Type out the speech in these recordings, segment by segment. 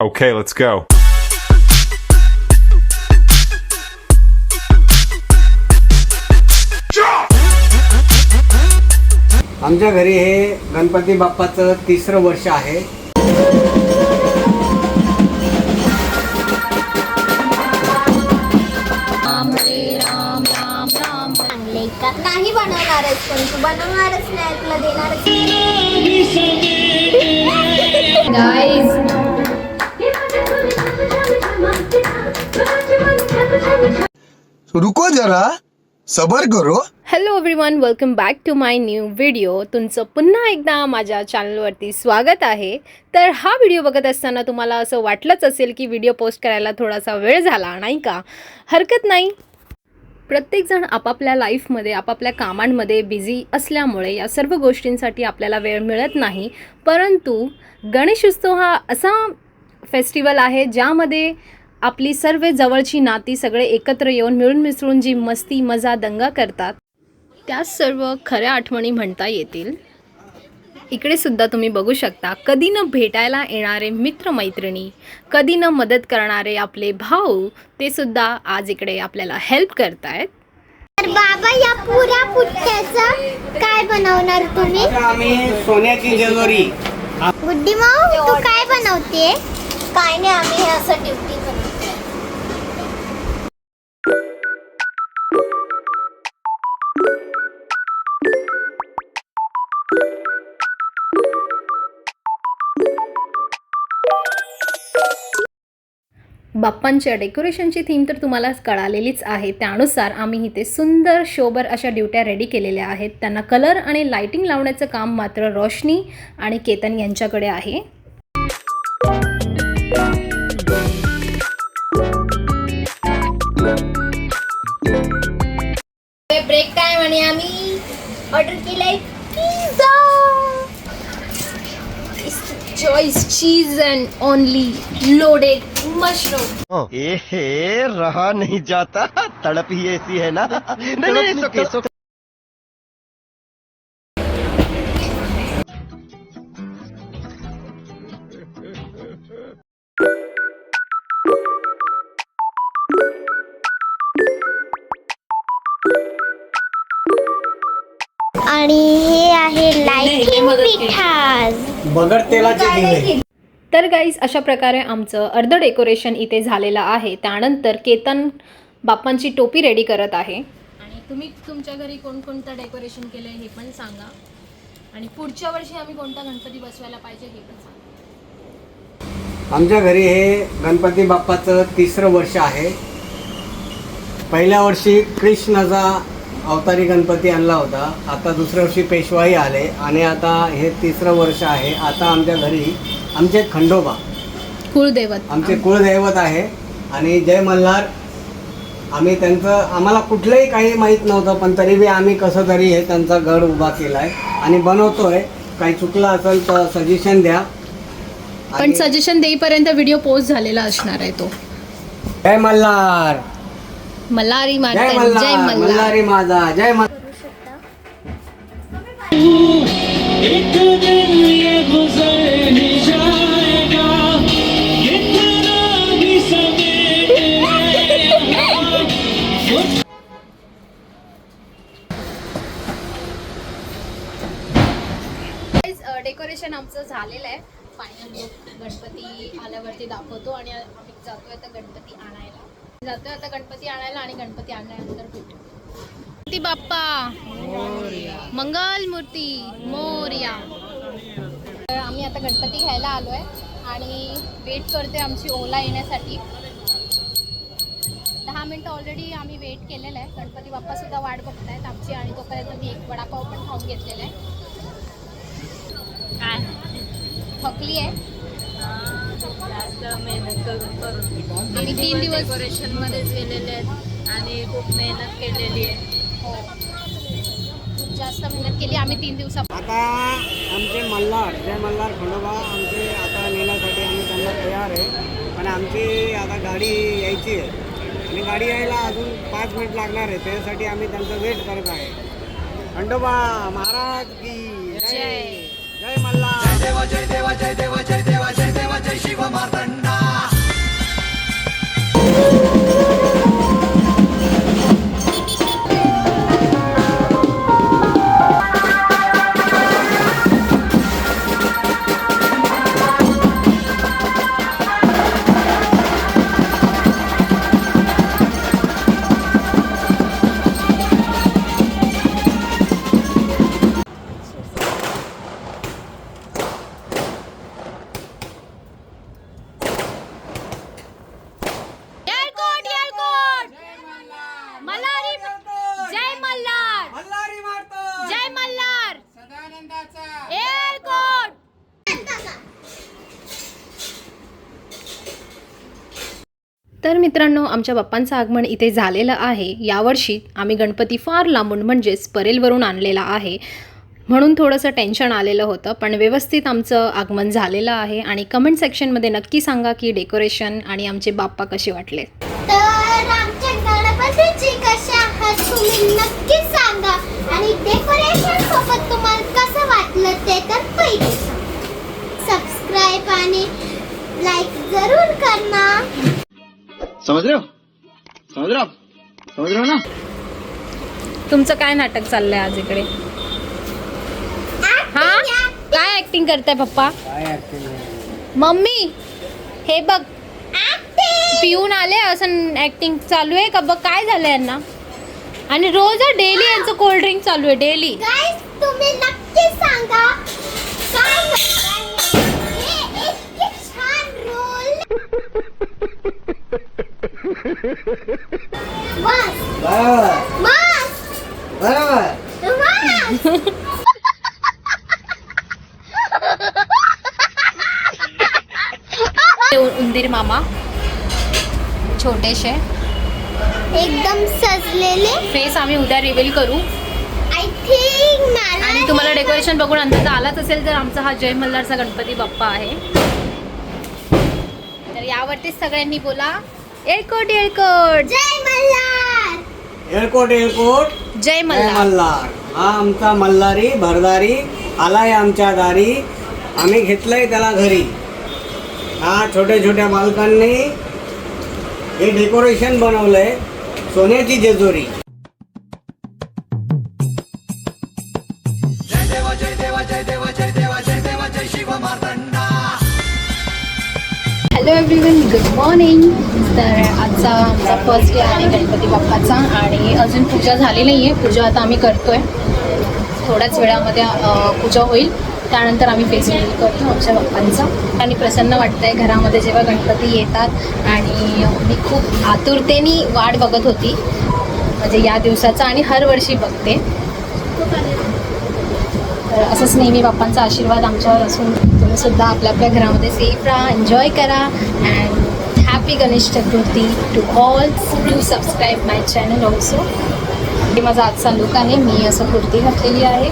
Okay, let's go. आमच्या घरी हे गणपती बाप्पाचं तिसरं वर्ष आहे नाही बनवणारच पण तू बनवणारच नाही तुला देणारच रुको जरा सबर करो. Hello everyone welcome back to my new video तुमचं पुन्हा एकदा माझ्या चॅनलवरती स्वागत आहे. तर हा व्हिडिओ बघत असताना तुम्हाला असं वाटलंच असेल की व्हिडिओ पोस्ट करायला थोडासा वेळ झाला नाही का? हरकत नाही. प्रत्येकजण आपापल्या लाईफमध्ये आपापल्या कामांमध्ये बिझी असल्यामुळे या सर्व गोष्टींसाठी आपल्याला वेळ मिळत नाही. परंतु गणेशोत्सव हा असा फेस्टिवल आहे ज्यामध्ये आपली सर्व जवळची नाती सगळे एकत्र येऊन मिळून मिसळून जी मस्ती मजा दंगा करतात त्या सर्व खऱ्या आठवणी म्हणता येतील. इकडे सुद्धा तुम्ही बघू शकता कधी न भेटायला येणारे मित्रमैत्रिणी कधी न मदत करणारे आपले भाऊ ते सुद्धा आज इकडे आपल्याला हेल्प करतायत. तर बाबा या पुऱ्या पुट्ट्याचं काय बनवणार तुम्ही? आम्ही सोन्याची जेजुरी गुड्डी माऊ तू काय बनवते काय नाही आम्ही असं ड्युटी बाप्पांच्या डेकोरेशनची थीम तर तुम्हाला कळालेलीच आहे. त्यानुसार आम्ही इथे सुंदर शोभर अशा ड्युट्या रेडी केलेल्या आहेत. त्यांना कलर आणि लाइटिंग लावण्याचं काम मात्र रोशनी आणि केतन यांच्याकडे आहे. टाइम आणि आम्ही. ऑर्डर केलंय pizza choice cheese and only loaded mushroom ए रहा नहीं जाता. तड़प ही ऐसी है ना. नहीं नहीं it's okay, it's okay. आणि हे आहे लाइटिंग पिठाज बगर तेलाचे दिवे. तर गाईज अशा प्रकारे आमचं अर्ध डेकोरेशन इथे झालेलं आहे. त्यानंतर केतन बाप्पांची टोपी रेडी करत आहे. आणि तुम्ही तुमच्या घरी कोणकोणतं डेकोरेशन केलं आहे हे पण सांगा. आणि पुढच्या वर्षी आम्ही कोणता गणपती बसवायला पाहिजे हे पण सांगा. आमच्या घरी हे गणपती बाप्पाचं तिसरं वर्ष आहे. पहिल्या वर्षी कृष्णाचा अवतारी गणपती आणला होता. आता दुसऱ्या वर्षी पेशवाई आले आणि आता हे तिसरं वर्ष आहे. आता आमच्या घरी आमचे खंडोबा. कुळदैवत. आमचे कुळदैवत आहे. आणि जय मल्हार आम्ही त्यांचं आम्हाला कुठलंही काही माहीत नव्हतं पण तरी बी आम्ही कसं तरी हे त्यांचा गड उभा केला आहे आणि बनवतोय. काही चुकलं असेल तर सजेशन द्या. पण आणि सजेशन देईपर्यंत व्हिडिओ पोस्ट झालेला असणार आहे तो. जय मल्हार! मल्हारी जय माता जय मल्हार माझा जय डेकोरेशन आमचं झालेलं आहे. फायनल गणपती आल्यावरती दाखवतो आणि आम्ही जातोय आता गणपती आणायला. जातोय आता गणपती आणायला आणि गणपती आणल्यानंतर भेटू. गणपती बाप्पा. मंगल मूर्ती मोर्या. तर आम्ही आता गणपती घ्यायला आलो आहे आणि वेट करते आमची ओला येण्यासाठी. दहा मिनटं ऑलरेडी आम्ही वेट केलेलं आहे. गणपती बाप्पा सुद्धा वाट बघतायत आमची आणि तोपर्यंत मी एक वडापाव पण खाऊन घेतलेला आहे. थकली आहे आम्ही तीन दिवस डेकोरेशन मध्येच गेलेले आहेत आणि खूप मेहनत केलेली आहे. हो. खूप जास्त मेहनत केली. आम्ही तीन दिवसा आता आमचे मल्हार जय मल्हार खंडोबा आमचे आता नेण्यासाठी आम्ही त्यांना तयार आहे. पण आमची आता गाडी यायची आहे. आणि गाडी यायला अजून पाच मिनिट लागणार आहे. त्यासाठी आम्ही त्यांचा वेट करत आहे. खंडोबा महाराज की जय. जय. मल्हार. जय देवा जय देवा जय देवा जय देवा जय देवा जय शिव मार्तंडा तर मित्रांनो आमच्या बाप्पांचं आगमन इथे झालेलं आहे. यावर्षी आम्ही गणपती फार लांबून म्हणजेच परेलवरून आणलेला आहे. म्हणून थोडंसं टेन्शन आलेलं होतं पण व्यवस्थित आमचं आगमन झालेलं आहे आणि कमेंट सेक्शनमध्ये नक्की सांगा की डेकोरेशन आणि आमचे बाप्पा कसे वाटले. तर आमच्या गणपतीची कशा आहात तुम्ही नक्की सांगा. आणि डेकोरेशन सोबत तुम्हाला कसं वाटलं ते तर पहिले सबस्क्राईब आणि लाईक जरूर करा. समझ रहे हो समझ रहे हो आप? समझ रहे हो ना? तुमचं काय नाटक चाललंय आज इकडे? हा? काय ऍक्टिंग करताय पप्पा? काय ऍक्टिंग मम्मी हे बघ. पिऊन आले असं ऍक्टिंग चालू आहे का? बघ काय झालं यांना. आणि रोज डेली यांचं कोल्ड ड्रिंक चालू आहे डेली तुम्ही नक्की सांगा. काय? हे रोल बरोबर उंदीर मामा छोटेसे एकदम सजलेले. फेस आम्ही उद्या रिव्हील करू. आय थिंक आणि तुम्हाला डेकोरेशन बघून अंदाज आलाच असेल तर आमचा हा जय मल्हारचा गणपती बाप्पा आहे. तर यावरतीच सगळ्यांनी बोला. एळकोट एळकोट जय मल्हार. एअरपोर्ट एअरपोर्ट जय जय मल्हार. मल्हार हा आमचा मल्हारी भरदारी आलाय आमच्या दारी. आम्ही घेतलंय त्याला घरी. हा छोट्या छोट्या बालकांनी हे डेकोरेशन बनवलंय. सोन्याची जेजुरी. गुड मॉर्निंग तर आजचा आमचा फर्स्ट डे आहे गणपती बाप्पाचा आणि अजून पूजा झाली नाही आहे पूजा आता आम्ही करतोय. थोड्याच वेळामध्ये पूजा होईल. त्यानंतर आम्ही फेस करतो आमच्या बाप्पांचा. आणि प्रसन्न वाटतंय घरामध्ये जेव्हा गणपती येतात आणि मी खूप आतुरतेने वाट बघत होती. म्हणजे या दिवसाचा आणि हर वर्षी बघते. तर असंच नेहमी बाप्पांचा आशीर्वाद आमच्यावर असून तुम्ही सुद्धा आपल्या आपल्या घरामध्ये सेफ राहा एन्जॉय करा and happy Ganesh Chaturthi to all do subscribe my channel also हे माझा आजचा लुक आहे. मी असं कुर्ती घातलेली आहे.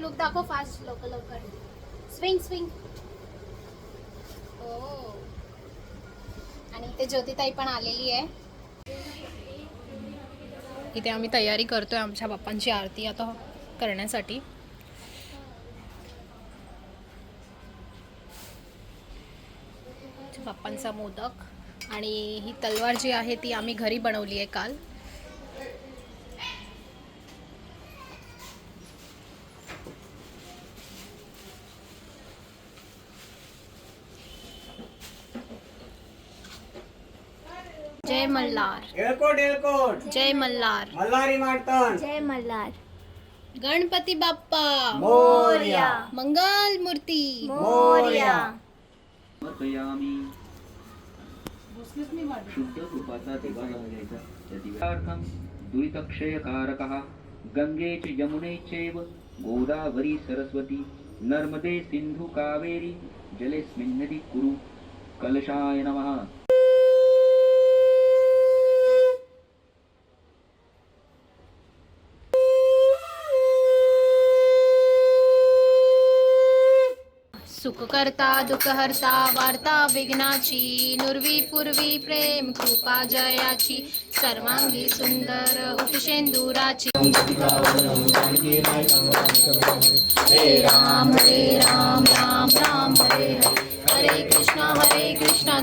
लुक दाखव फास्ट लवकर लवकर. स्विंग स्विंग हो आणि इथे ज्योतिताई पण आलेली आहे. इथे आम्ही तयारी करतोय आमच्या बाप्पांची आरती आता करण्यासाठी. बाप्पांचा मोदक आणि ही तलवार जी आहे ती आम्ही घरी बनवली आहे काल. मल्हार। एअरपोर्ट जय मल्हार। मल्हारी मार्तन जय मल्हार। गणपती बाप्पा। मोरया। मंगल मूर्ती। मोरया। शुद्ध रूपाचा दिवा त्या दिव्यार्थम दुरितक्षयकारकः गंगे च यमुने चैव गोदावरी सरस्वती नर्मदे सिंधु कावेरी जलेस्मिन्नदि कुरु कलशाय नमः। करता दुःख हरता वार्ता विघ्नाची नुरवी पूर्वी प्रेम कृपा जयाची सर्वांगी सुंदर उपशेंदुराची हरे राम हरे राम राम राम हरे हरे. हरे कृष्णा हरे कृष्णा.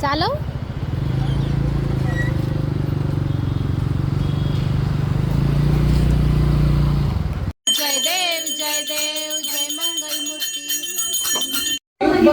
चालव.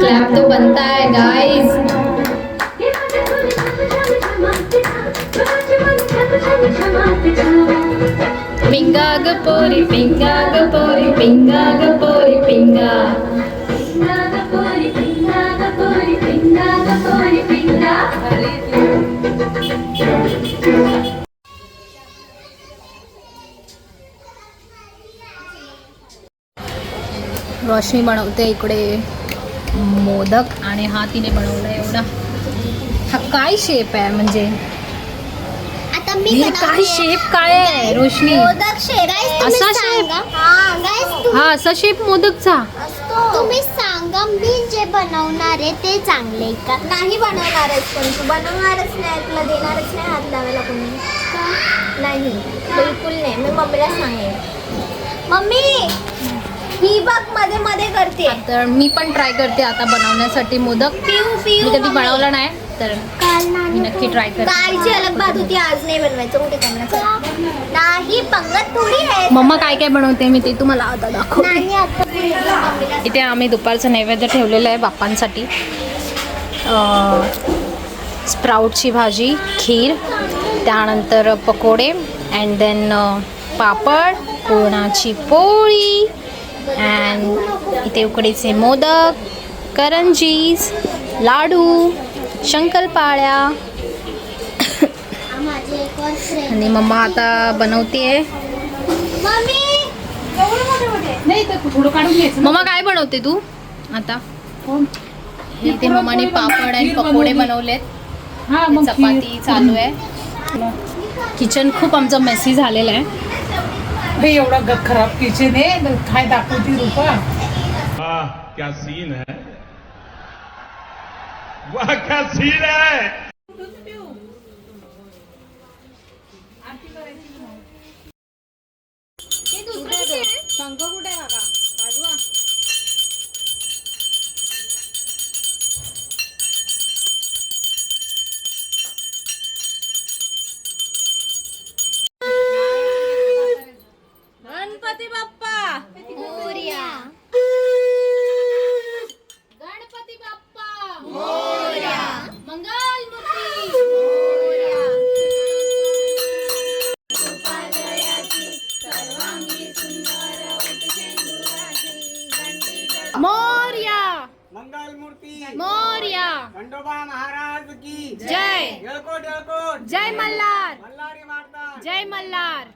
क्लैप तो बनता है गाइस पिंगा ग पोरी पिंगा. ग पोरी पिंगा ग पोरी पिंगा. रोशनी बनवते इकडे मोदक. आणि हा तिने बनवला एवढा. हा काय शेप आहे म्हणजे? आता मी हे काय बनवते. शेप काय आहे रोशनी? मोदक शेप Guys, तुम्ही असा shape? सांगा. हा guys, हा असा शेप मोदकचा. तुम्ही सांगा मी जे बनवणार आहे ते चांगले आहे का? नाही बनवणारच पण तू बनवणारच नाही तुला देणारच नाही हात लावायला कोणी. नाही बिलकुल नाही. मी मम्मीला सांगेन. मम्मी! ही बघमध्ये मध्ये करते. तर मी पण ट्राय करते आता बनवण्यासाठी मोदक. पिऊ पिऊ मी कधी बनवला नाही तर काल मी नक्की ट्राय करते. कालची अलग बात होती आज नाही बनवायचं. कुठे नाही पंगत थोडी आहे. मम्मा काय काय बनवते मी ते तुम्हाला आता दाखवते. नाही आता. इथे आम्ही दुपारचं नैवेद्य ठेवलेलं आहे बाप्पांसाठी. अं, स्प्राऊटची भाजी खीर त्यानंतर पकोडे अँड देन पापड पुरणाची पोळी. अँड इथे उकडीचे मोदक करंजीज लाडू शंकरपाळ्या. आणि मम्मा आता बनवते मम्मी मम्मा काय बनवते तू आता? इथे मम्माने पापड आणि पकोडे बनवलेत. चपाती चालू आहे. किचन खूप आमचं मेसी झालेलं आहे. हे एवढा ग- खराब किचन आहे काय दाखवती रुपा? वाह क्या सीन है? वाह क्या सीन है? गणपती महाराज की जय। येळकोट येळकोट जय मल्हार. मल्हारी मारता जय मल्हार.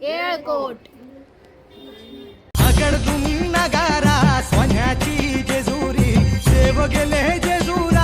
येळकोट नगारा सोन्याची जेजुरी. देव गेले जेजुरा.